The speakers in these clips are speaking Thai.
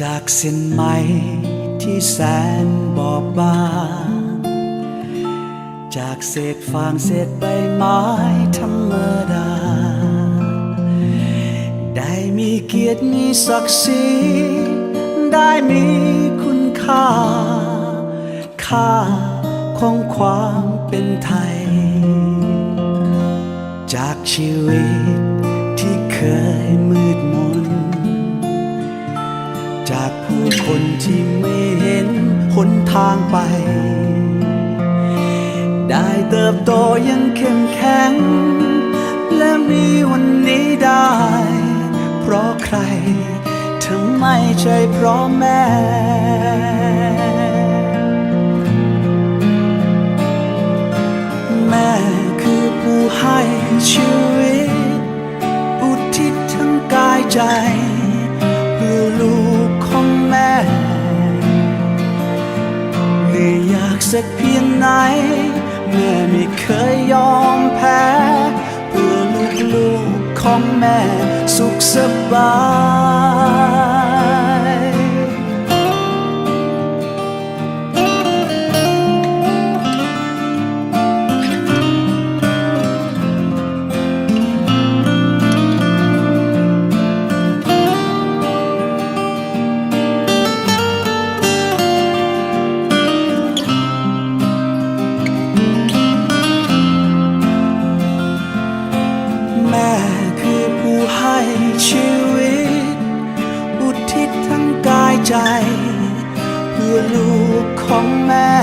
จากเส้นไหมที่แสนบอบบางจากเศษฟางเศษใบไม้ธรรมดา ได้มีเกียรติมีศักดิ์ศรีได้มีคุณค่า ค่าของความเป็นไทย จากชีวิตที่เคยมืดมน จากผู้คนที่ไม่เห็นหนทางไป ได้เติบโตยังเข้มแข็ง และมีวันนี้ได้ เพราะใครถ้าไม่ใช่เพราะแม่แม่คือผู้ให้ชีวิต สักเพียงไหนแม่ไม่เคยยอมแพ้ เพื่อลูกลูกๆของแม่สุขสบาย ใจ เพื่อลูกของแม่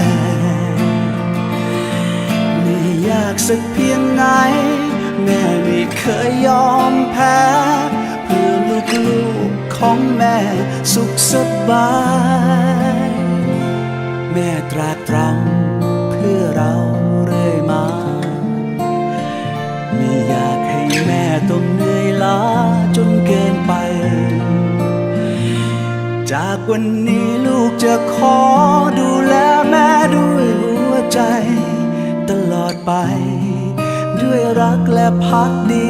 ไม่อยากสักเพียงไหน แม่ไม่เคยยอมแพ้ เพื่อลูกลูกๆของแม่สุขสบาย แม่ตราตรำเพื่อเรา วันนี้ลูกจะขอดูแลแม่ด้วยหัวใจ ตลอดไป ด้วยรักและพักดี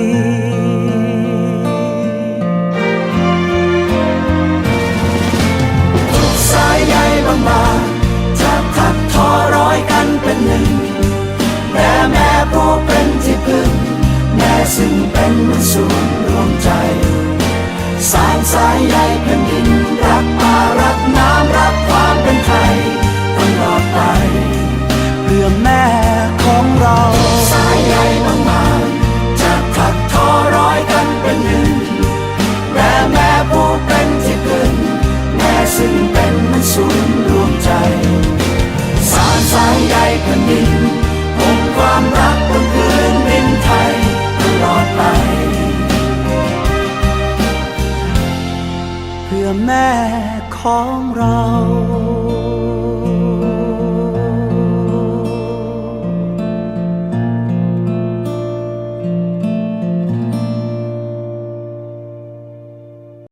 ทุกสายใยบางๆจะทักทอร้อยกันเป็นหนึ่งแม่แม่ผู้เป็นที่พึ่ง แม่ซึ่งเป็นมือนศูนย์รวมใจ สายสายใยแผ่น แผ่นดินปกความรักบนพื้นดินไทยตลอดไป เพื่อแม่ของเรา